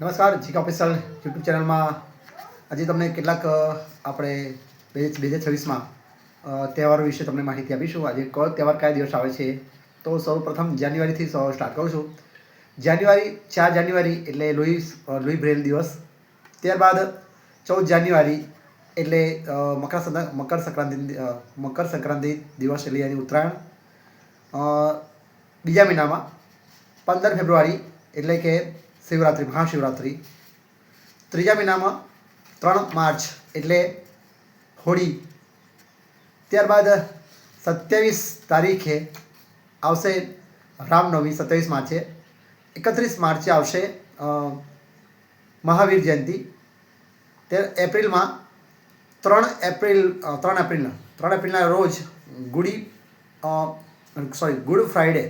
નમસ્કાર, જીકા ઓફિસલ યુટ્યુબ ચેનલમાં આજે તમને કેટલાક આપણે બે બે હજાર છવ્વીસમાં તહેવારો વિશે તમને માહિતી આપીશું. આજે કયો તહેવાર, કયા દિવસ આવે છે? તો સૌ પ્રથમ જાન્યુઆરીથી સ્ટાર્ટ કરું છું. જાન્યુઆરી, ચાર જાન્યુઆરી એટલે લોહી લોહી બ્રેલ દિવસ. ત્યારબાદ ચૌદ જાન્યુઆરી એટલે મકર મકર સંક્રાંતિ મકર સંક્રાંતિ દિવસ એટલે એની ઉત્તરાયણ. બીજા મહિનામાં પંદર ફેબ્રુઆરી એટલે કે શિવરાત્રિ, મહાશિવરાત્રિ. ત્રીજા મહિનામાં ત્રણ માર્ચ, એટલે હોળી. ત્યારબાદ સત્યાવીસ તારીખે આવશે રામનવમી, સત્યાવીસ માર્ચે. એકત્રીસ માર્ચે આવશે મહાવીર જયંતિ. તે એપ્રિલમાં ત્રણ એપ્રિલ ત્રણ એપ્રિલના ત્રણ એપ્રિલના રોજ ગુડી સોરી, ગુડ ફ્રાઈડે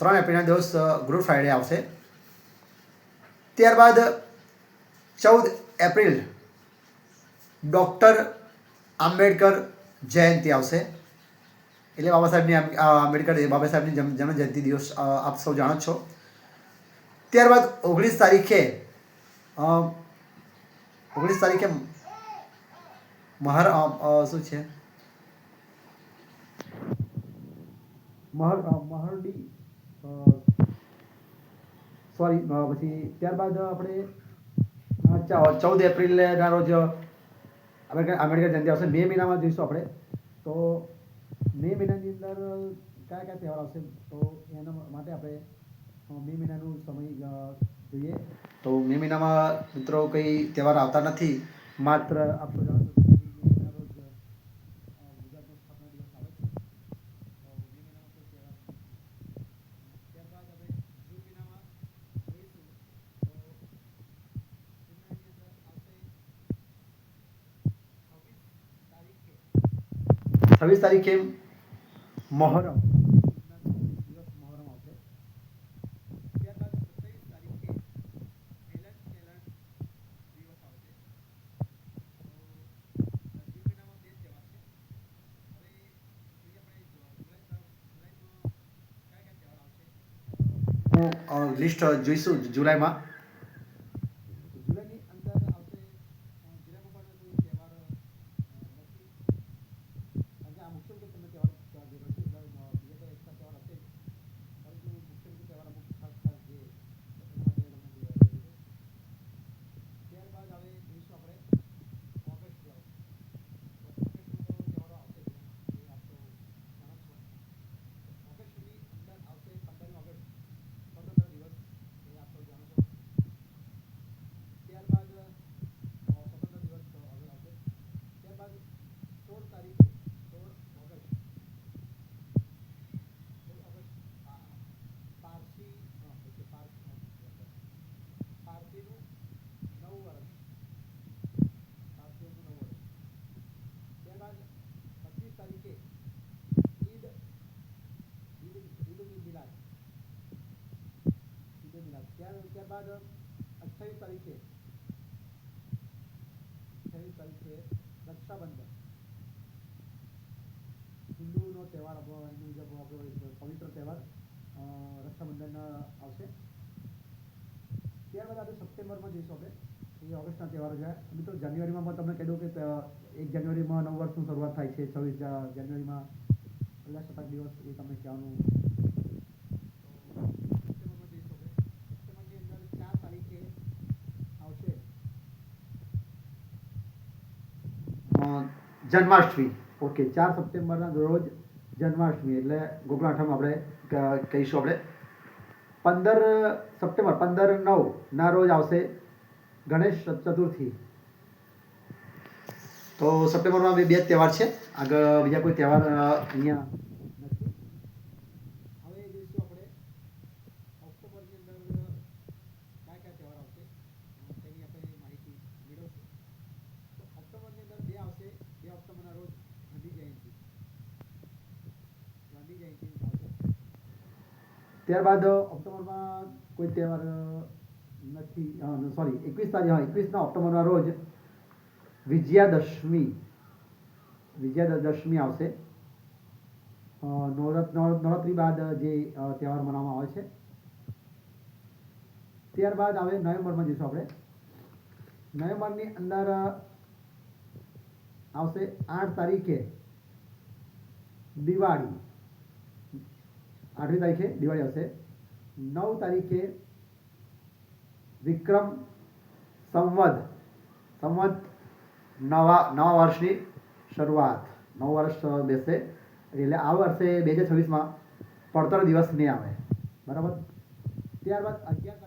ત્રણ એપ્રિલના દિવસ ગુડ ફ્રાઈડે આવશે. ત્યારબાદ ચૌદ એપ્રિલ ડૉક્ટર આંબેડકર જયંતિ આવશે. એટલે બાબા સાહેબની આમ- આ આંબેડકર બાબા સાહેબની જન્મ જન્મ જયંતિ દિવસ અ, આપ સૌ જાણો જ છો. ત્યારબાદ ઓગણીસ તારીખે અ, ઓગણીસ તારીખે મહર અ, અ, શું છે? મહર અ, મહરડી સોરી પછી ત્યારબાદ આપણે ચૌદ એપ્રિલના રોજ આંબેડકર આંબેડકર જયંતિ આવશે. મે મહિનામાં જોઈશું આપણે. તો મે મહિનાની અંદર કયા કયા તહેવાર આવશે? તો એના માટે આપણે મે મહિનાનું સમય જોઈએ. તો મે મહિનામાં મિત્રો કંઈ તહેવાર આવતા નથી. માત્ર આપ સૌ જાણો છો કે મે મહિનાના રોજ અ, ગુજરાતનો સ્થાપના દિવસ આવે છે તો મે મહિનામાં કોઈ તહેવાર નથી. ત્યારબાદ આપણે જૂન મહિનામાં જોઈશું તો જૂન મહિનાની અંદર આવશે છવ્વીસ તારીખે છવ્વીસ તારીખે મહોરમ દિવસ મહોરમ આવશે ત્યારબાદ સત્યાવીસ તારીખે મિલન ચેલન દિવસ આવશે તો જૂન મહિનામાં બે જ તહેવાર છે હવે જોઈએ આપણે જુ- જુલાઈ તરફ જુલાઈમાં કયા કયા તારીખે આવશે લિસ્ટ જોઈશું જુલાઈમાં જુલાઈની અંદર આવશે અ, જુલાઈમાં પણ કોઈ તહેવાર અ, નથી કારણ કે આ મુખ્ય મુખ્ય તમને તહેવાર અ, જે રસી એટલે અ, બીજા તો એક્સ્ટ્રા તહેવાર હશે જ પરંતુ મુખ્ય મુખ્ય તહેવાર અમુક ખાસ ખાસ જે તો એના માટે તમને જોઈએ જોઈએ છે ત્યારબાદ આવે જોઈશું આપણે ઓગસ્ટ તરફ તો ઓગસ્ટમાં તો તહેવારો આવશે જ એ આપ તો જાણો જ છો ઓગસ્ટની અંદર આવશે પંદરમી ઓગસ્ટ સ્વતંત્ર દિવસ એ આપ સૌ જાણો છો ત્યારબાદ અ, સ્વતંત્ર દિવસ તો હવે આવશે ત્યારબાદ સોળ તારીખે સોળ ઓગસ્ટ સોળ ઓગસ્ટ પા- પારસી અ, ઓકે પારસ અ, પારસીનું નવ વર્ષ પારસીઓનું નવ વર્ષ ત્યારબાદ પચીસ તારીખે ઈદ ઈદ ઈદ ઉલ મિલાદ મિલાદ ત્યાર ત્યારબાદ અઠ્ઠાવીસ તારીખે અઠ્ઠાવીસ તારીખે રક્ષાબંધન. હિન્દુનો તહેવાર આપણો હિન્દુ મુજબ આપણો પવિત્ર તહેવાર રક્ષાબંધન આવશે. ત્યારબાદ આપણે સપ્ટેમ્બરમાં જઈશું આપણે. એ ઓગસ્ટના તહેવારો છે. મિત્રો, જાન્યુઆરીમાં પણ તમને કહી દઉં કે એક જાન્યુઆરીમાં નવ વર્ષની શરૂઆત થાય છે. છવ્વીસ જાન્યુઆરીમાં પ્રજાસત્તાક દિવસ, એ તમને કહેવાનું તો સપ્ટેમ્બરમાં જઈશું આપણે સપ્ટેમ્બરની અંદર ચાર તારીખે આવશે અ, જન્માષ્ટમી. ઓકે, ચાર સપ્ટેમ્બરના રોજ જન્માષ્ટમી એટલે ગોકુળાઠમ આપણે કહીશું આપણે. પંદર સપ્ટેમ્બર, પંદર નવ ના રોજ આવશે ગણેશ ચતુર્થી. તો સપ્ટેમ્બરમાં બે તહેવાર છે. આગળ બીજા કોઈ તહેવાર અહીંયા નથી હવે જોઈશું આપણે ઓક્ટોબરની અંદર કયા કયા તહેવાર આવશે અ, તેની આપણે માહિતી મેળવશું તો ઓક્ટોબરની અંદર બે આવશે બે ઓક્ટોબરના રોજ ગાંધી જયંતિ ગાંધી જયંતિ આવશે ત્યારબાદ, ઓક્ટોબરમાં કોઈ તહેવાર નથી. સોરી, એકવીસ તારીખ, હા, એકવીસના ઓક્ટોબરના રોજ વિજયાદશમી વિજયાદશમી આવશે. નવરત નવરાત્ર નવ- નવરાત્રી બાદ જે તહેવાર મનાવવામાં આવે છે. ત્યારબાદ આવે નવેમ્બરમાં જઈશું આપણે. નવેમ્બરની અંદર આવશે આઠ તારીખે દિવાળી. આઠમી તારીખે દિવાળી આવશે. નવ તારીખે વિક્રમ સંવદ સંવત નવા નવા વર્ષની શરૂઆત. નવ વર્ષ બેસે એટલે આ વર્ષે બે હજાર છવ્વીસમાં પડતર દિવસ નહીં આવે. બરાબર? ત્યારબાદ અગિયાર